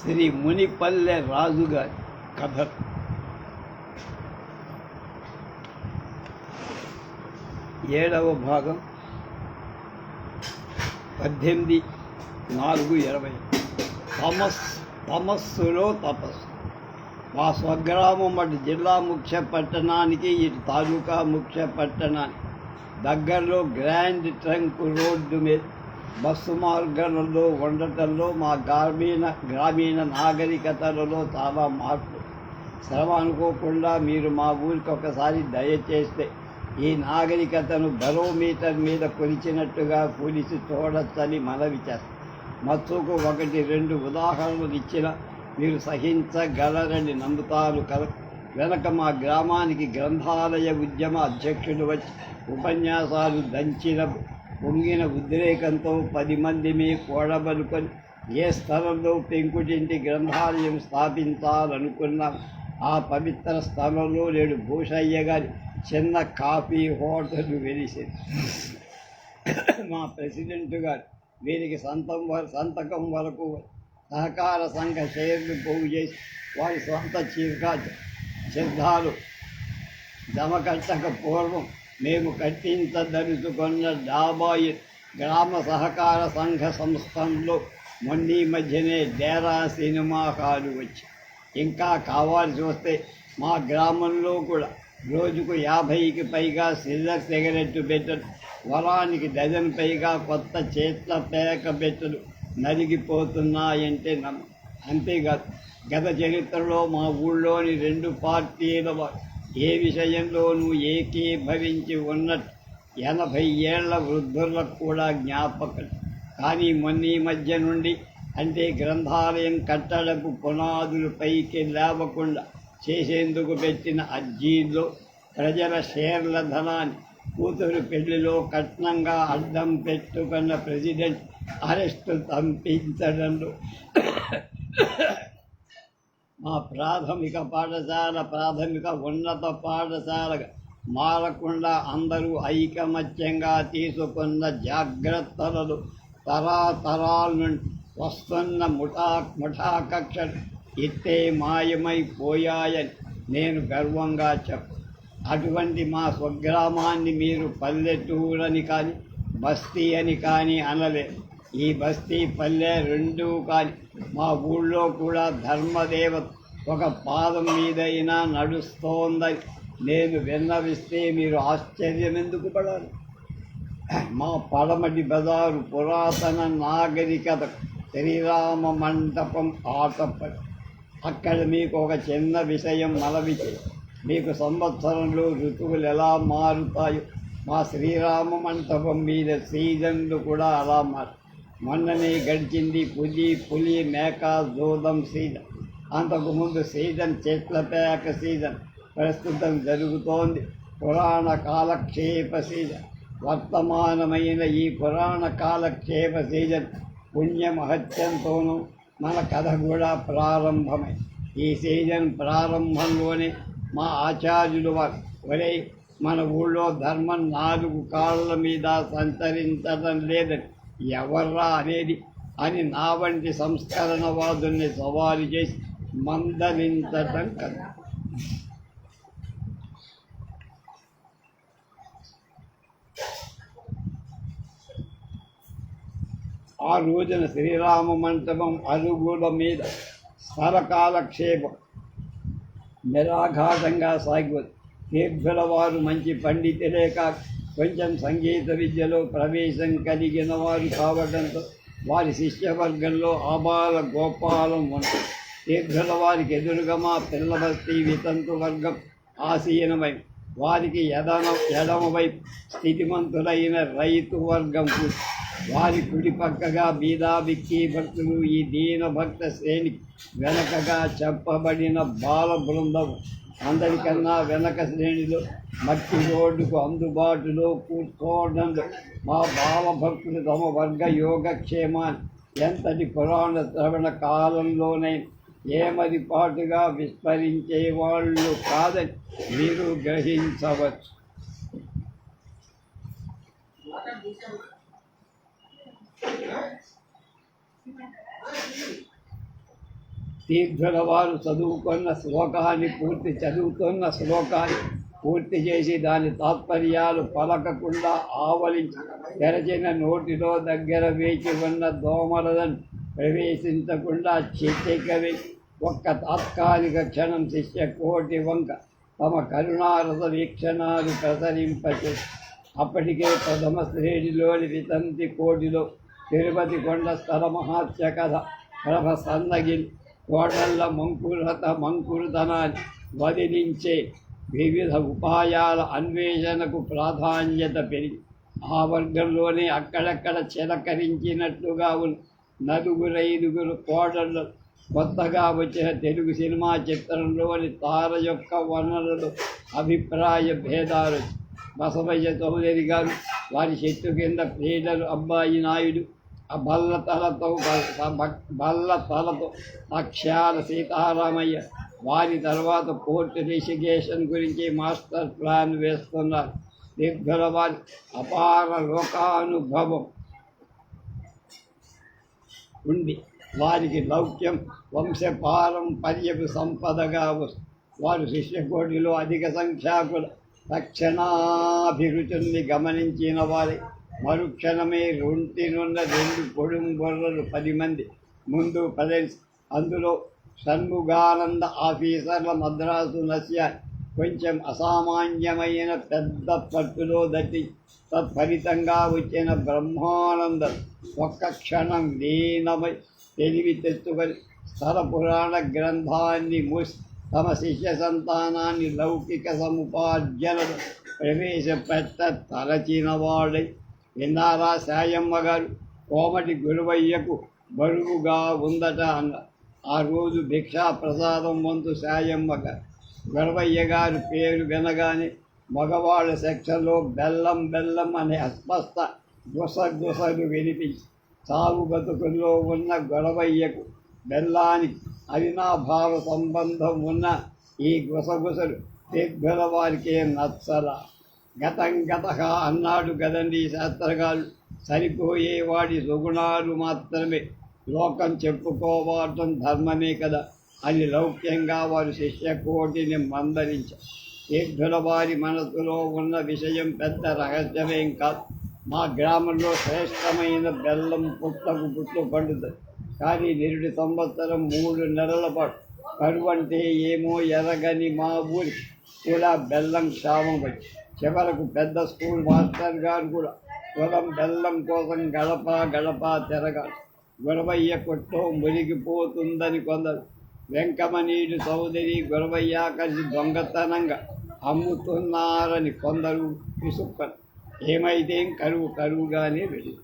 శ్రీ మునిపల్లె రాజుగారి కథ. ఏడవ భాగం పద్దెనిమిది నాలుగు ఇరవై. తమస్ తమస్సులో తపస్సు. మా స్వగ్రామం అటు జిల్లా ముఖ్య పట్టణానికి ఇటు తాలూకా ముఖ్య పట్టణానికి. దగ్గరలో గ్రాండ్ ట్రంక్ రోడ్డు మీద బస్సు మార్గాలలో ఉండటంలో మా గ్రామీణ గ్రామీణ నాగరికతలలో చాలా మార్పు. శ్రమ అనుకోకుండా మీరు మా ఊరికి ఒకసారి దయచేస్తే ఈ నాగరికతను బరోమీటర్ మీద కొలిచినట్టుగా పోలీసు చూడొచ్చని మనవి చేస్తారు మత్తుకు ఒకటి రెండు ఉదాహరణలు ఇచ్చిన మీరు సహించగలరని నమ్ముతారు కల వెనక మా గ్రామానికి గ్రంథాలయ ఉద్యమ అధ్యక్షుడు వచ్చి ఉపన్యాసాలు దంచిన పొంగిన ఉద్రేకంతో పది మందిని కూడబలుకొని ఏ స్థలంలో పెంకుటింటి గ్రంథాలయం స్థాపించాలనుకున్నాం ఆ పవిత్ర స్థలంలో నేడు భూషయ్య గారి చిన్న కాఫీ హోటల్ వెలిసింది మా ప్రెసిడెంట్ గారు వీరికి సంతం సంతకం వరకు సహకార సంఘ షేర్లు పోగు చేసి వారి సొంత చీరకా సిద్ధాలు జమ కట్టక పూర్వం మేము కట్టించదలుచుకున్న డాబాయి గ్రామ సహకార సంఘ సంస్థల్లో మొన్నీ మధ్యనే డేరా సినిమా హాలు వచ్చి ఇంకా కావాల్సి వస్తే మా గ్రామంలో కూడా రోజుకు యాభైకి పైగా సిల్లర్ సిగరెట్ పెట్టలు వరానికి డజన్ పైగా కొత్త చేట్ల పేక పెట్టలు నలిగిపోతున్నాయంటే నమ్మ. అంతేకాదు గత చరిత్రలో మా ఊళ్ళోని రెండు పార్టీల వారు ఏ విషయంలోనూ ఏకీభవించి ఉన్నట్టు ఎనభై ఏళ్ళ వృద్ధులకు కూడా జ్ఞాపకం. కానీ మొన్న మధ్య నుండి అంటే గ్రంథాలయం కట్టడపు పునాదులు పైకి లేవకుండా చేసేందుకు పెట్టిన అర్జీల్లో ప్రజల షేర్ల ధనాన్ని కూతురు పెళ్ళిలో కట్నంగా అడ్డం పెట్టుకున్న ప్రెసిడెంట్ అరెస్టు పంపించడంలో మా ప్రాథమిక పాఠశాల ప్రాథమిక ఉన్నత పాఠశాల మారకుండా అందరూ ఐకమత్యంగా తీసుకున్న జాగ్రత్తలను తరాతరాల నుండి వస్తున్న ముఠా ముఠా కక్షలు ఇట్టే మాయమైపోయాయని నేను గర్వంగా చెప్పు. అటువంటి మా స్వగ్రామాన్ని మీరు పల్లెటూరని కానీ బస్తీ అని కానీ అనలే. ఈ బస్తీ పల్లె రెండూ కానీ మా ఊళ్ళో కూడా ధర్మదేవత ఒక పాదం మీదైనా నడుస్తోందని నేను విన్నవిస్తే మీరు ఆశ్చర్యం ఎందుకు పడాలి? మా పడమటి బజారు పురాతన నాగరికత శ్రీరామ మంటపం ఆటపడి అక్కడ మీకు ఒక చిన్న విషయం మనవితే మీకు సంవత్సరంలో ఋతువులు ఎలా మారుతాయో మా శ్రీరామ మంటపం మీద సీజన్లు కూడా అలా మారు మొన్ననే గడిచింది పులి పులి మేక జోదం సీజన్ అంతకుముందు సీజన్ చెట్ల పేక సీజన్. ప్రస్తుతం జరుగుతోంది పురాణ కాలక్షేప సీజన్. వర్తమానమైన ఈ పురాణ కాలక్షేప సీజన్ పుణ్యమహత్యంతోనూ మన కథ కూడా ప్రారంభమై. ఈ సీజన్ ప్రారంభంలోనే మా ఆచార్యులు వారు ఒరే మన ఊళ్ళో ధర్మం నాలుగు కాళ్ళ మీద సంచరించడం లేదని ఎవర్రా అనేది అని నా వంటి సంస్కరణవాదుల్ని సవాలు చేసి మందలించటం కదా ఆ రోజున శ్రీరామ మంటపం అరుగుల మీద సరకాలక్షేపం. నిరాఘాతంగా సాగిపోతుంది. తీర్థుల వారు మంచి పండితులే కాక కొంచెం సంగీత విద్యలో ప్రవేశం కలిగిన వారు కావడంతో వారి శిష్యవర్గంలో ఆబాల గోపాలం ఉంటారు తీర్థుల వారికి ఎదురుగా మా పిల్లబస్తీ వితంతు వర్గం ఆసీనమై వారికి ఎడమ ఎడమవైపు స్థితిమంతులైన రైతు వర్గం వారి కుడి పక్కగా బీదాబిక్కి భక్తులు ఈ దీన భక్త శ్రేణికి వెనకగా చెప్పబడిన బాల బృందం అందరికన్నా వెనక శ్రేణిలో మట్టి రోడ్డుకు అందుబాటులో కూర్చోవడంలో మా బాలభక్తులు తమ వర్గ యోగక్షేమాన్ని ఎంతటి పురాణ శ్రవణ కాలంలోనే ఏమది పాటుగా విస్మరించే వాళ్ళు కాదని మీరు గ్రహించవచ్చు. తీర్థుల వారు చదువుకున్న శ్లోకాన్ని పూర్తి చదువుతున్న శ్లోకాన్ని పూర్తి చేసి దాని తాత్పర్యాలు పలకకుండా ఆవలించి తెరచిన నోటిలో దగ్గర వేచి ఉన్న దోమలను ప్రవేశించకుండా చిత్తెక్కవి ఒక్క తాత్కాలిక క్షణం శిష్య కోటి వంక తమ కరుణారథ వీక్షణాలు ప్రసరింపచే. అప్పటికే ప్రథమ శ్రేణిలోని వితంతి కోటిలో తిరుపతి కొండ స్థల మహాత్య కథ ప్రభ సన్నగిల్ కోటల్ల మంకురత మంకురుతనాన్ని వదిలించే వివిధ ఉపాయాల అన్వేషణకు ప్రాధాన్యత పెరిగి ఆ వర్గంలోనే అక్కడక్కడ చిలకరించినట్లుగా ఉన్న నలుగురైదుగురు కోడళ్ళు కొత్తగా వచ్చిన తెలుగు సినిమా చిత్రంలోని తార యొక్క వనరులు అభిప్రాయ భేదాలు. బసవయ్య చౌదరి గారు వారి చెట్టు కింద ప్రియుడలు అబ్బాయి నాయుడు బల్లతలతో బల్ల తలతో సీతారామయ్య వారి తర్వాత కోర్టు రిషికేషన్ గురించి మాస్టర్ ప్లాన్ వేస్తున్నారు. దీర్ఘల వారి అపార లోకానుభవం ఉంది వారికి లౌక్యం వంశపారంపర్యపు సంపదగా వస్తుంది వారు శిష్యకోటిలో అధిక సంఖ్యాకుల తక్షణాభిరుచుల్ని గమనించిన వారి మరుక్షణమే రొంటినున్న రెండు పొడుం బొర్రలు పది మంది. ముందు పదేసి అందులో షణ్ముగానంద ఆఫీసర్ల మద్రాసు నస్య కొంచెం అసామాన్యమైన పెద్ద పట్టులో దట్టి తత్ఫలితంగా వచ్చిన బ్రహ్మానంద ఒక్క క్షణం లీనమై తెలివి తెచ్చుకొని స్థల పురాణ గ్రంథాన్ని మూసి తమ శిష్య సంతానాన్ని లౌకిక సముపార్జన ప్రవేశపెట్ట తలచిన వాడై విన్నారా సాయమ్మ గారు కోమటి గురువయ్యకు బరువుగా ఉందట అన్న. ఆ రోజు భిక్షా ప్రసాదం వంతు సాయమ్మ గారు గురవయ్య గారి పేరు వినగానే మగవాళ్ళ సెక్షన్లో బెల్లం బెల్లం అనే అస్పష్ట గుసగుసలు వినిపించి సాగు బతుకుల్లో ఉన్న గొడవయ్యకు బెల్లానికి అవినాభావ సంబంధం ఉన్న ఈ గుసగుసలు తీర్థుల వారికే నచ్చల. గతం గత అన్నాడు కదండి శాస్త్రగారు సరిపోయేవాడి సుగుణాలు మాత్రమే. లోకం చెప్పుకోవటం ధర్మమే కదా. అని లౌక్యంగా వారు శిష్యకోటిని మందరించారు తీర్థుల వారి మనసులో ఉన్న విషయం పెద్ద రహస్యమేం కాదు. మా గ్రామంలో శ్రేష్టమైన బెల్లం పుట్టకు పుట్టు పండుతుంది కానీ నిరుడి సంవత్సరం మూడు నెలల పాటు. కరువంటే ఏమో ఎరగని మా ఊరి. కూడా బెల్లం క్షామం వచ్చింది చివరకు పెద్ద స్కూల్ మాస్టర్ గారు కూడా కులం బెల్లం కోసం గడప గడప తిరగాలి గురవయ్య కొట్టో మునిగిపోతుందని కొందరు. వెంకమనీడు సోదరి గురవయ్య కలిసి దొంగతనంగా అమ్ముతున్నారని కొందరు విసుక్కరు ఏమైతే కరువు కరువుగానే వెళ్ళి.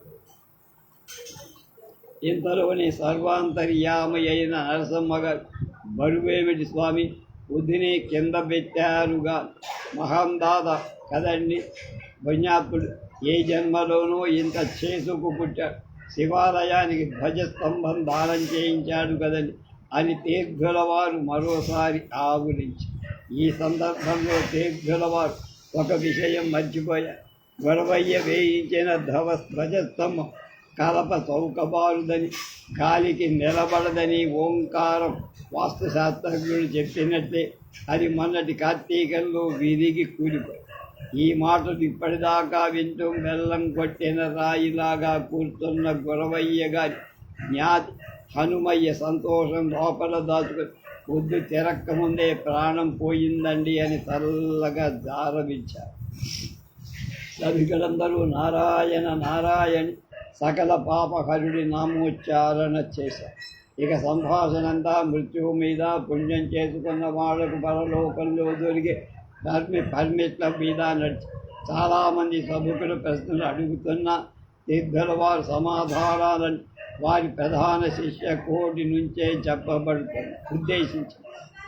ఇంతలోని సర్వాంతర్యామి అయిన నరసమ్మ గారు బరువేమిటి స్వామి? బుద్ధిని కింద పెట్టారుగా. మహాందాత కదండి. పుణ్యాత్ముడు ఏ జన్మలోనూ ఇంత చేసుకు పుట్టాడు శివాలయానికి ధ్వజస్తంభం దానం చేయించాడు కదండి. అని తీర్థులవారు మరోసారి ఆవులించి ఈ సందర్భంలో తీర్థులవారు ఒక విషయం మర్చిపోయారు గొడవయ్య వేయించిన ధవ ధ్వజస్తంభం కలప చౌకబారుదని గాలికి నిలబడదని ఓంకారం వాస్తుశాస్త్రజ్ఞుడు చెప్పినట్లే అది మొన్నటి కార్తీకంలో విరిగి కూలిపోయి ఈ మాటలు ఇప్పటిదాకా వింటూ మెల్లం కొట్టిన రాయిలాగా కూర్చున్న గురవయ్య గారి జ్ఞాతి హనుమయ్య సంతోషం లోపల దాచుకొని పొద్దు తిరక్క ముందే ప్రాణం పోయిందండి అని చల్లగా దారమిచ్చారు సభికులందరూ నారాయణ నారాయణ సకల పాపహరుడి నామోచ్చారణ చేశారు. ఇక సంభాషణ అంతా మృత్యువు మీద పుణ్యం చేసుకున్న వాళ్ళకు పరలోకంలో దొరికే పర్మి పర్మిట్ల మీద నడిచి చాలామంది సభకులు ప్రశ్నలు అడుగుతున్న తీర్థుల వారు సమాధానాలను వారి ప్రధాన శిష్య కోటి నుంచే చెప్పబడుతుంది ఉద్దేశించి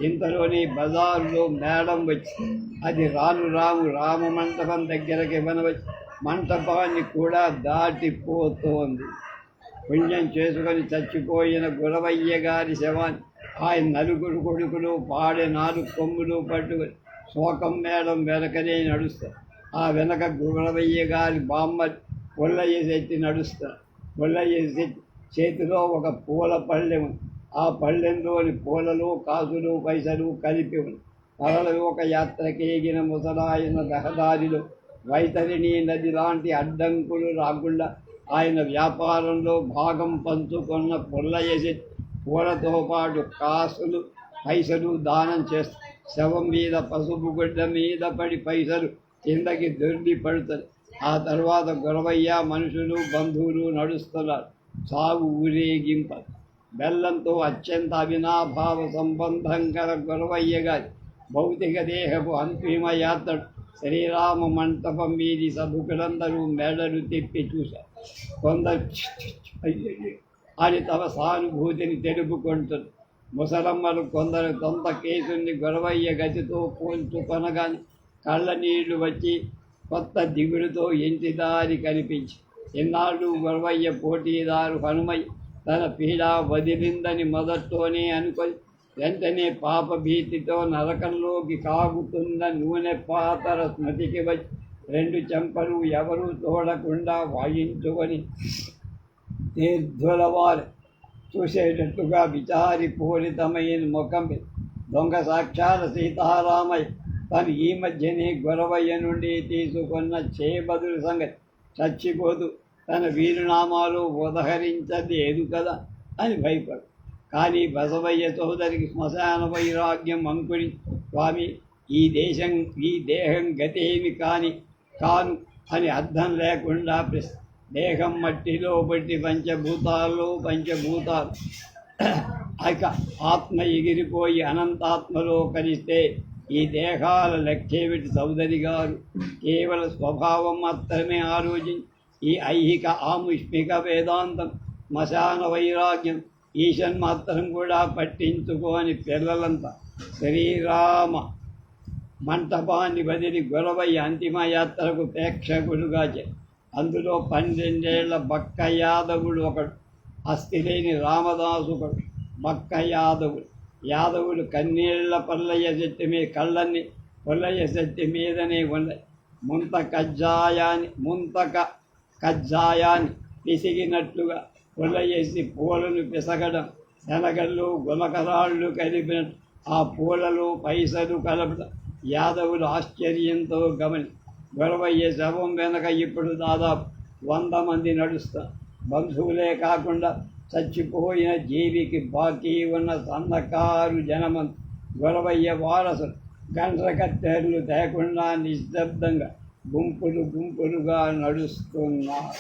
ఇంతలోని బజారులో మేడం వచ్చి అది రాను రాము రామ మంటపం దగ్గరకి ఇవ్వనవచ్చి మంటపాన్ని కూడా దాటిపోతోంది. పుణ్యం చేసుకొని చచ్చిపోయిన గురవయ్య గారి శవాన్ని ఆయన నలుగురు కొడుకులు పాడే నాలుగు కొమ్ములు పట్టుకొని శోకం మేడం వెనకనే నడుస్తారు. ఆ వెనక గురవయ్య గారి బామ్మ పొల్లయ్య శెట్టి నడుస్తారు. పొల్లయ్య శెట్టి చేతిలో ఒక పూల పళ్ళెం ఉంది. ఆ పళ్ళెంలోని పూలలు కాసులు పైసలు కలిపి ఉంది. పరలోక యాత్రకేగిన ముసలాయన రహదారిలో వైతరిణి నది లాంటి అడ్డంకులు రాకుండా ఆయన వ్యాపారంలో భాగం పంచుకున్న పుల్లయసి పూలతో పాటు కాసులు పైసలు దానం చేస్తా. శవం మీద పసుపు గుడ్డ మీద పడి పైసలు కిందకి దొరికి పడుతుంది ఆ తర్వాత గొరవయ్య మనుషులు బంధువులు నడుస్తున్నారు. సాగు ఊరేగింప. బెల్లంతో అత్యంత అవినాభావ సంబంధం గల గొరవయ్య గారి భౌతిక దేహపు అంతిమ యాత్ర శ్రీరామ మంటపం మీది సభకులందరూ మెడలు తిప్పి చూశారు. కొందరు "ఛ్, అని తమ సానుభూతిని తెలుపుకుంటుంది ముసలమ్మలు కొందరు కొంత కేసుని గొడవయ్య గతితో పోల్చుకొనగానే కళ్ళ నీళ్ళు వచ్చి కొత్త దిగుడుతో ఇంటిదారి కనిపించి ఇన్నాళ్ళు గొడవయ్య పోటీదారు హనుమయ్య తన పీడ వదిలిందని మొదట్లోనే అనుకొని వెంటనే పాప భీతితో నరకంలోకి కాగుతున్న నూనె పాతర స్మృతికి వచ్చి రెండు చెంపలు ఎవరూ చూడకుండా వాయించుకొని తీర్థులవారు చూసేటట్టుగా విచారిపూరితమైన ముఖం దొంగ సాక్షాల సీతారామయ్య తను ఈ మధ్యనే గొరవయ్య నుండి తీసుకున్న చేబదుల సంగతి చచ్చిపోతూ తన వీరునామాలు ఉదహరించలేదు కదా అని భయపడు. కానీ బసవయ్య చౌదరికి శ్మశాన వైరాగ్యం అంకురి స్వామి ఈ దేశం ఈ దేహం గతేమి కానీ కాను అని అర్థం లేకుండా దేహం మట్టిలో బట్టి పంచభూతాలు పంచభూతాలు. ఇక ఆత్మ ఎగిరిపోయి అనంతాత్మలో కలిస్తే ఈ దేహాల లెక్కేమిటి చౌదరి గారు. కేవల స్వభావం మాత్రమే ఆలోచించి ఈ ఐహిక ఆముష్మిక వేదాంతం మశాన వైరాగ్యం ఈశన్ మాత్రం కూడా పట్టించుకోని పిల్లలంతా. శ్రీరామ మంటపాన్ని వదిలి గురవయ్య అంతిమయాత్రకు ప్రేక్షకులుగా చే అందులో పన్నెండేళ్ళ బక్క యాదవుడు ఒకడు అస్థి లేని రామదాసు ఒకడు బక్క యాదవుడు యాదవుడు కన్నీళ్ళ పల్లయ్య శక్తి మీద కళ్ళన్ని పుల్లయ్య శక్తి మీదనే ఉన్నాయి. ముంత కజ్జాయాన్ని ముంతక కజ్జాయాన్ని పిసిగినట్లుగా పుల్లయ్యేసి పూలను పిసగడం శనగళ్ళు గుమకరాళ్ళు కలిపినట్టు ఆ పూలలో పైసలు కలపడం. యాదవులు ఆశ్చర్యంతో గమని గొడవయ్యే శవం వెనక ఇప్పుడు దాదాపు వంద మంది నడుస్తా బంధువులే కాకుండా చచ్చిపోయిన జీవికి బాకీ ఉన్న సన్నకారు జనమంత గొడవయ్య వారసులు గండ్రకత్తెర్లు తేకుండా నిశ్శబ్దంగా గుంపులు గుంపులుగా నడుస్తున్నారు.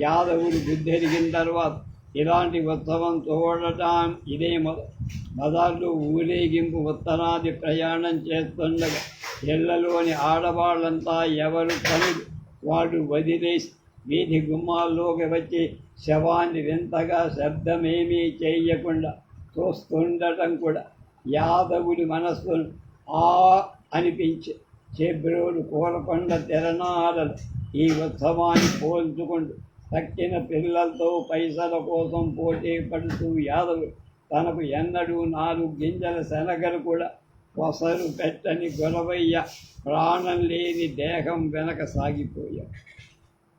యాదవుడు బుద్ధెరిగిన తర్వాత ఇలాంటి ఉత్సవం చూడటం. ఇదే మదర్లు ఊరేగింపు ఉత్తరాది ప్రయాణం చేస్తుండగా ఇళ్ళలోని ఆడవాళ్ళంతా ఎవరు కనులు వాడు వదిలేసి వీధి గుమ్మాల్లోకి వచ్చి శవాన్ని వింతగా శబ్దమేమీ చేయకుండా చూస్తుండటం కూడా యాదవుడి మనస్సును ఆ అనిపించి చెబ్రోలు కూరకొండ తెరనాడలు ఈ ఉత్సవాన్ని పోల్చుకుంటూ తక్కిన పిల్లలతో పైసల కోసం పోటీ పడుతూ యాదవుడు తనకు ఎన్నడూ నాలుగు గింజల శనగలు కూడా కొసరు పెట్టని గొలవయ్య ప్రాణం లేని దేహం వెనక సాగిపోయా.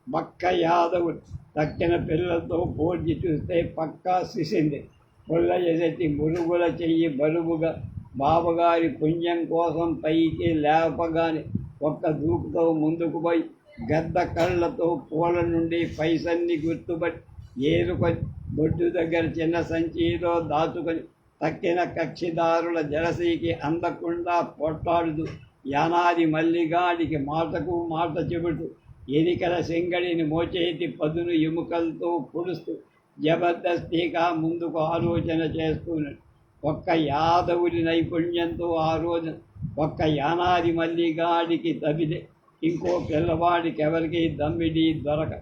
బక్క యాదవు తక్కిన పిల్లలతో పోటీ చూస్తే పక్కా సిసింది పుల్ల ఎదటి మురుగుల చెయ్యి బరువుగా బావగారి పుణ్యం కోసం పైకి లేపగానే ఒక్క దూకుతో ముందుకు పోయి గద్ద కళ్ళతో పూల నుండి పైసన్ని గుర్తుపట్టి ఏరుకొని బొడ్డు దగ్గర చిన్న సంచిలో దాచుకొని తక్కిన కక్షిదారుల జలసీకి అందకుండా పొట్టాడుతూ యానాది మల్లిగాడికి మాటకు మాట చెబుతూ ఎనికల సింగడిని మోచేతి పదును ఎముకలతో పొడుస్తూ జబర్దస్తిగా ముందుకు ఆలోచన చేస్తున్నాడు ఒక్క యాదవుడి నైపుణ్యంతో ఆ రోజు ఒక్క యానాది మల్లిగాడికి తబిదే ఇంకో పిల్లవాడికి ఎవరికి దమ్మిడి దొరక.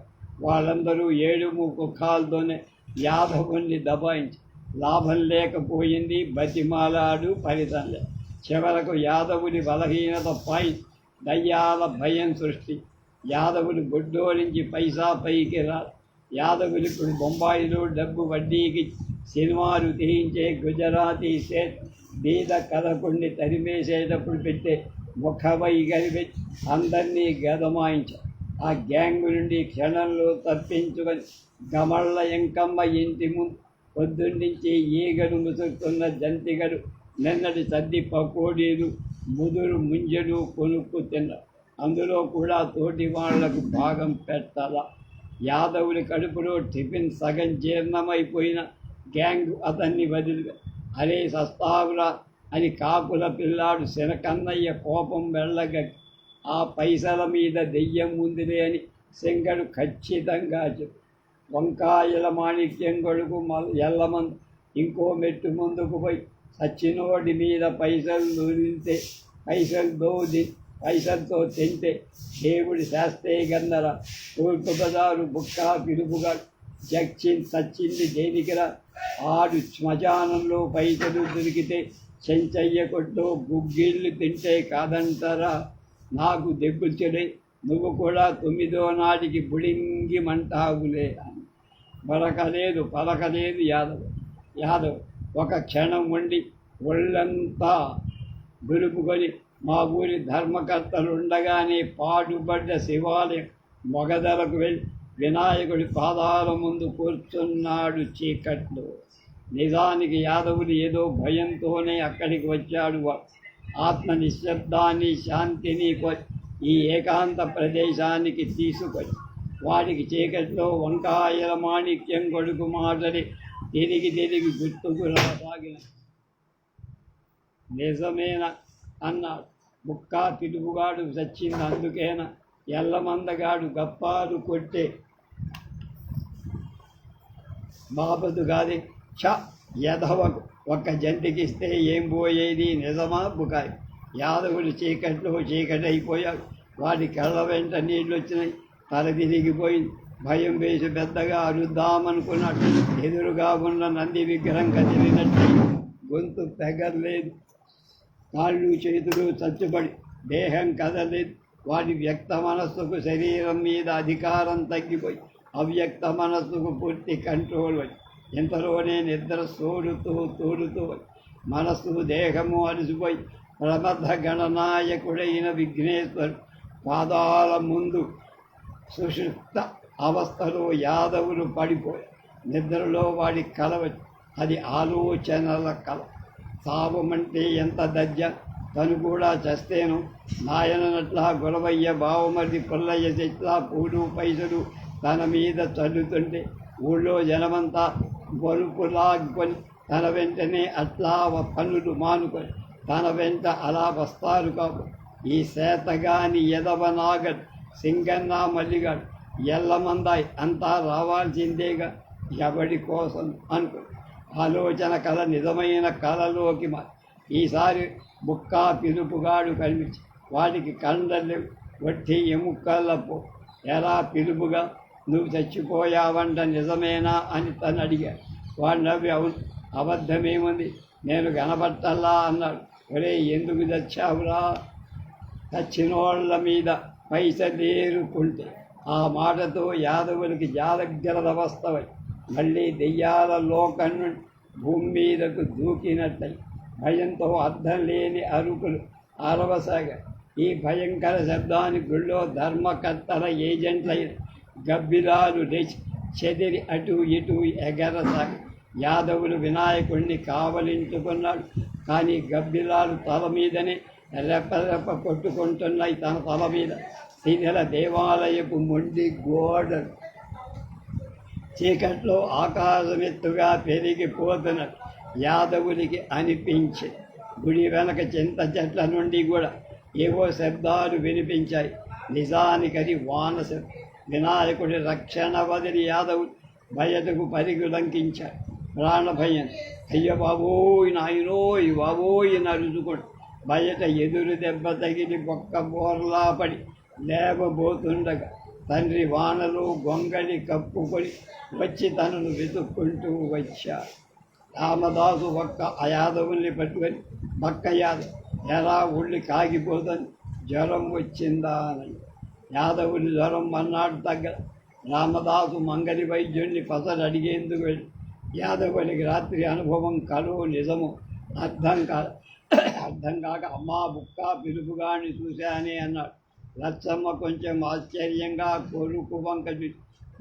వాళ్ళందరూ ఏడు ముఖాలతోనే యాదవుణ్ణి దబాయించి లాభం లేకపోయింది బతిమాలాడు ఫలితం లే చివరకు యాదవుని బలహీనత పై దయ్యాల భయం సృష్టి. యాదవులు గుడ్డోరించి పైసా పైకి రా. యాదవులు ఇప్పుడు బొంబాయిలో డబ్బు వడ్డీకి సినిమాలు తీయించే గుజరాతీ సేట్ బీద కథకుణ్ణి తరిమేసేటప్పుడు పెట్టే ముఖవై వైఖరి అందరినీ గదమాయించారు ఆ గ్యాంగ్ నుండి క్షణంలో తప్పించుకొని గమళ్ళ ఎంకమ్మ ఇంటి ముందు పొద్దున్నుంచి ఈగడు ముసురుతున్న జంతిగడు నిన్నటి సర్ది పకోడీలు ముదురు ముంజలు కొనుక్కు తిన్న. అందులో కూడా తోటి వాళ్ళకు భాగం పెట్టాల. యాదవుని కడుపులో టిఫిన్ సగం జీర్ణమైపోయిన గ్యాంగ్ అతన్ని వదిలి అరే సస్తావురా అని కాకుల పిల్లాడు శనకన్నయ్య కోపం వెళ్ళగ ఆ పైసల మీద దెయ్యం ఉందిలే అని శంకడు ఖచ్చితంగా చెప్పు వంకాయల మాణిక్యం కొడుకు మల్ ఎల్లమంది ఇంకో మెట్టు ముందుకు పోయి సచ్చినోడి మీద పైసలు దూరితే పైసలు దోది పైసలతో తింటే దేవుడి శాస్త్రే గందర తూర్పు బజారు బుక్క పిలుపుగా జక్చింది సచ్చింది దేనికిరా ఆడు శ్మశానంలో పైసలు దొరికితే చెంచయ్య కొట్టు గుగ్గిళ్ళు తింటే కాదంటారా? నాకు దెబ్బుచ్చడే నువ్వు కూడా తొమ్మిదో నాటికి పుడింగిమంటావులే అని. పలకలేదు పలకలేదు యాదవ్. యాదవ్ ఒక క్షణం ఉండి ఒళ్ళంతా దులుపుకొని మా ఊరి ధర్మకర్తలు ఉండగానే పాటుపడ్డ శివాలయం మొగదలకు వెళ్ళి వినాయకుడి పాదాల ముందు కూర్చున్నాడు చీకట్లో. నిజానికి యాదవులు ఏదో భయంతోనే అక్కడికి వచ్చాడు. ఆత్మ నిశ్శబ్దాన్ని శాంతిని ఈ ఏకాంత ప్రదేశానికి తీసుకొని వాడికి చీకట్లో వంకాయల మాణిక్యం కొడుకు మాటలి తిరిగి తిరిగి గుర్తుకు రాసాగిన నిజమేనా అన్నాడు. ముక్కా పిలుపుగాడు చచ్చింది అందుకేనా? ఎల్లమందగాడు గప్పాలు కొట్టే బాబదు కాదే చ యధవకు ఒక్క జంతికిస్తే ఏం పోయేది నిజమా? బుకాయి. యాదవులు చీకట్లో చీకటైపోయాడు వాడి కళ్ళ వెంట నీళ్ళు వచ్చినాయి తల తిరిగిపోయింది భయం వేసి పెద్దగా అరుద్దామనుకున్నట్టు ఎదురుగా ఉన్న నంది విగ్రహం కదిలినట్టు గొంతు పెగర్లేదు. కాళ్ళు చేతులు చచ్చుబడి దేహం కదలేదు వాడి వ్యక్త మనస్సుకు శరీరం మీద అధికారం తగ్గిపోయి అవ్యక్త మనస్సుకు పూర్తి కంట్రోల్ వచ్చి ఇంతలోనే నిద్ర సోడుతూ తోడుతూ మనస్సు దేహము అలసిపోయి ప్రబద్ధ గణనాయకుడైన విఘ్నేశ్వరు పాదాల ముందు సుషుప్త అవస్థలో యాదవులు పడిపోయి నిద్రలో వాడి కలవ అది ఆలోచనల కల. సావమంటే ఎంత దజ్జ తను కూడా చస్తేను. నాయననట్లా గొడవయ్య బావమరిది పుల్లయ్య చెట్ల పూలు పైసలు తన మీద చల్లుతుంటే ఊళ్ళో జనమంతా గొలుపులాగుకొని తన వెంటనే అట్లా పనులు మానుకొని తన వెంట అలా వస్తారు కాబు ఈ శాతగాని ఎదవనాగడ్ సింగన్న మల్లిగాడు ఎల్లమందాయి అంతా రావాల్సిందేగా ఎవడి కోసం అనుకో. ఆలోచన కళ నిజమైన కళలోకి మా. ఈసారి బుక్కా పిలుపుగాడు కనిపించి వాటికి కండలు వట్టి ఎముకలపు ఎలా పిలుపుగా నువ్వు చచ్చిపోయావంట నిజమేనా అని తను అడిగాడు. వాడు నవ్వి అవును అబద్ధమేముంది? నేను కనబట్టల్లా అన్నాడు. ఒరే ఎందుకు తెచ్చావురా చచ్చినోళ్ళ మీద పైసలేరుకుంటే ఆ మాటతో యాదవులకి జాలగ్రద వస్తవై. మళ్ళీ దెయ్యాల లోకం భూమి మీదకు దూకినట్టయి. భయంతో అర్థం లేని అరుకులు అరవసాగ ఈ భయంకర శబ్దానికి గుళ్ళో ధర్మకర్తల ఏజెంట్లైన గబ్బిలాలు లేచి చెదిరి అటు ఇటు ఎగరసాగి యాదవులు వినాయకుడిని కావలించుకున్నాడు. కానీ గబ్బిలాలు తల మీదనే రెప్పరెప్ప కొట్టుకుంటున్నాయి తన తల మీద. శిథిల దేవాలయపు మొండి గోడ చీకట్లో ఆకాశమెత్తుగా పెరిగిపోతున్న యాదవునికి అనిపించి గుడి వెనక చింత చెట్ల నుండి కూడా ఏవో శబ్దాలు వినిపించాయి. నిజానికి వాన శబ్దం వినాయకుడి రక్షణ వదిలి యాదవ్ బయటకు పరిగు లంకించారు ప్రాణ అయ్య బాబోయ్ నాయనోయ్ బాబోయ్ నరుచుకోండి బయట ఎదురు దెబ్బ తగిలి బొక్క బోర్లా పడి లేవబోతుండగా తండ్రి వానలు గొంగళి కప్పుకొని వచ్చి తనను వెతుక్కుంటూ వచ్చారు రామదాసు ఒక్క ఆ పట్టుకొని బక్క యాదవ్ ఎలా ఒళ్ళి కాగిపోదని జ్వరం వచ్చిందా? అని యాదవుని జ్వరం మన్నాడు దగ్గర రామదాసు మంగలి వైద్యుడిని పసరు అడిగేందుకు వెళ్ళి. యాదవునికి రాత్రి అనుభవం కలువు నిజము. అర్థం కా అర్థం కాక అమ్మా బుక్క పిలుపుగాని చూశానే అన్నాడు. లచ్చమ్మ కొంచెం ఆశ్చర్యంగా కొడుకు వంక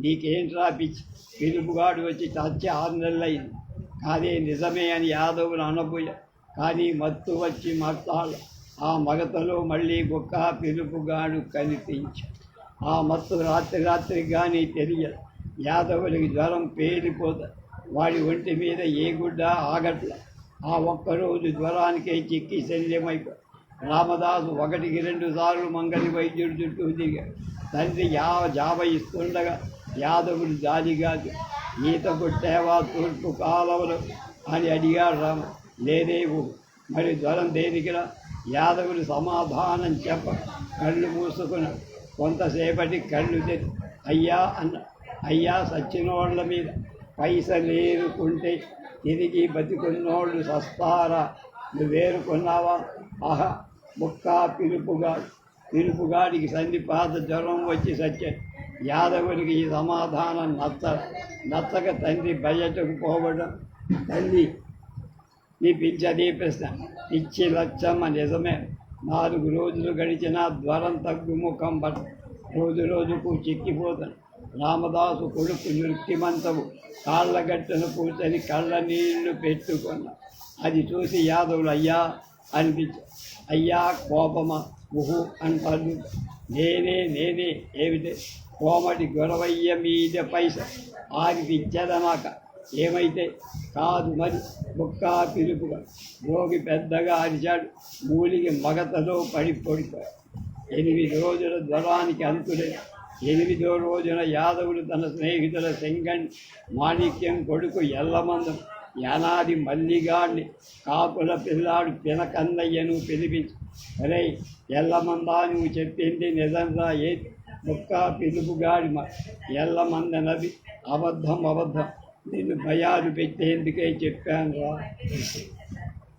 నీకేంట్రా పిచ్చి? పిలుపుగాడు వచ్చి చచ్చి ఆరు నెలలైంది కానీ నిజమే అని యాదవులు అనబోయ. కానీ మత్తు వచ్చి మత్తాళ్ళు ఆ మగతలో మళ్ళీ గుక్క పిలుపుగాడు కనిపించు. ఆ మత్తు రాత్రి రాత్రి కానీ తెలియదు. యాదవులకి జ్వరం పేలిపోత వాడి ఒంటి మీద ఏ గుడ్డ ఆగట్ల. ఆ ఒక్కరోజు జ్వరానికే చిక్కి శల్యమైపో. రామదాసు ఒకటికి రెండు సార్లు మంగళి వైద్యుడు చుట్టూ దిగాడు. తండ్రి యా జాబ ఇస్తుండగా యాదవుడు జాలిగాదు ఈత కొట్టేవా తూర్పు కాలవలు అని అడిగాడు రామ. లేదేవు మరి జ్వరం దేనికిరా? యాదవుడు సమాధానం చెప్ప కళ్ళు మూసుకుని కొంతసేపటి కళ్ళు తెరి అయ్యా అన్న అయ్యా సచ్చినోళ్ళ మీద పైసలేరుకుంటే తిరిగి బతికున్నోళ్ళు సస్తారా? నువ్వేరుకున్నావా? ఆహా ముక్కా పిలుపుగా పిలుపుగాడికి సంధిపాత జ్వరం వచ్చి సత్య యాదవుడికి ఈ సమాధానం నచ్చ నచ్చక తండ్రి బయటకు పోవడం తల్లి నీ పిచ్చదే ప్రశ్న పిచ్చి లచ్చమ్మ నిజమే. నాలుగు రోజులు గడిచినా జ్వరం తగ్గుముఖం పట్ట రోజు రోజుకు చిక్కిపోతాను రామదాసు కొడుకు నృత్యమంతవు. కాళ్ళగట్టను కూర్చొని కళ్ళ నీళ్ళు పెట్టుకున్న. అది చూసి యాదవులు అయ్యా అనిపించ అయ్యా కోపమా? ఉహు అంటారు. నేనే నేనే ఏమిటి? కోమటి గొరవయ్య మీద పైస. ఆగిపించదమాక ఏమైతే కాదు మరి బుక్క పిలుపుగా. రోగి పెద్దగా అరిచాడు. మూలికి మగతలో పడి పడిపోయాడు ఎనిమిది రోజుల జ్వరానికి అంతులే ఎనిమిదో రోజున యాదవుడు తన స్నేహితుల సెంగన్ మాణిక్యం కొడుకు ఎల్లమందం. యానాది మల్లిగాడిని కాపుల పిల్లాడు పినకన్నయ్యను పిలిపించి అరే ఎల్లమందా నువ్వు చెప్పింది నిజంగా ఏ ముక్క పిలుపుగాడి మ ఎల్లమంద నది అబద్ధం అబద్ధం. నిన్ను భయాలు పెట్టేందుకే చెప్పాను రా.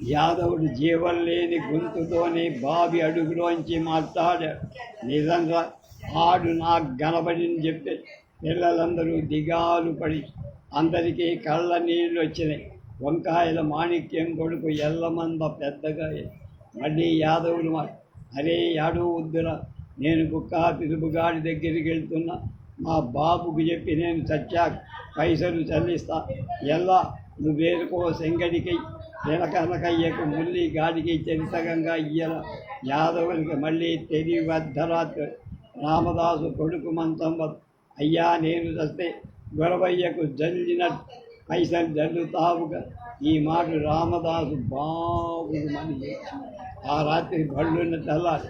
యాదవుడు జీవం లేని గొంతుతోని బావి అడుగులోంచి మాట్లాడాడు నిజంగా ఆడు నాకు గనబడిని చెప్పి పిల్లలందరూ దిగాలు పడి అందరికీ కళ్ళ నీళ్ళు వచ్చినాయి. వంకాయల మాణిక్యం కొడుకు ఎల్లమంద పెద్దగా మళ్ళీ యాదవులు మా అరే యాడు వద్దురా నేను కుక్క పిలుపుగాడి దగ్గరికి వెళ్తున్నా. మా బాబుకు చెప్పి నేను చచ్చాక పైసలు చెల్లిస్తా. ఎలా నువ్వేరుకో సెంగడికి నిలకనకయ్యకు ముల్లి గాడికి చరితకంగా ఇయ్యల. యాదవునికి మళ్ళీ తెలివి రామదాసు కొడుకు మంతం అయ్యా నేను చస్తే గొరవయ్యకు జల్లినట్టు పైసలు జల్లుతావుగా. ఈ మాట రామదాసు బాబుడు మని ఆ రాత్రి బళ్ళున్న తెల్లారి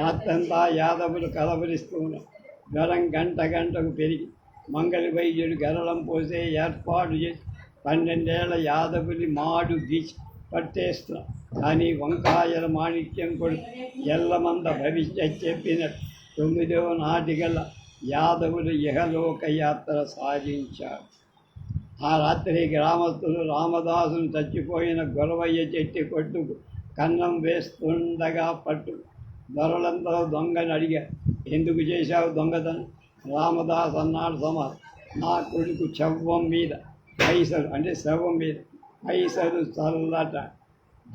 రాత్రంతా యాదవులు కలవరిస్తూ ఉన్నారు. జ్వరం గంట గంటకు పెరిగి మంగళ వైద్యుడు గరళం పోసే ఏర్పాటు చేసి పన్నెండేళ్ళ యాదవుని మాడు గీచి పట్టేస్తున్నా కానీ వంకాయల మాణిక్యం కొడుకు ఎల్లమంద భవిష్యత్ చెప్పిన తొమ్మిదవ నాటిగల యాదవులు ఇహలోక యాత్ర సాగించారు ఆ రాత్రి గ్రామస్తులు రామదాసును చచ్చిపోయిన గొరవయ్య చెట్టు కొట్టుకు కన్నం వేస్తుండగా పట్టు దొరలంతా దొంగని అడిగారు. ఎందుకు చేశావు దొంగతనం? రామదాస్ అన్నాడు సమా నా కొడుకు చవ్వం మీద పైసలు అంటే శవం మీద పైసలు చల్లట.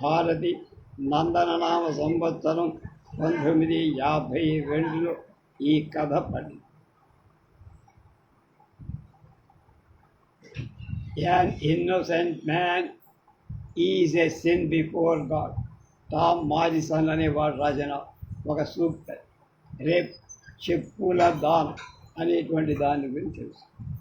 భారతి నందననామ సంవత్సరం పంతొమ్మిది యాభై రెండులో ఈ కథ పడింది. An innocent man is a sin before God Tom Morrison అనేవాడు రాజన ఒక సూక్త రేప్ చెప్పుల దాన్ అనేటువంటి దాని గురించి తెలుసు.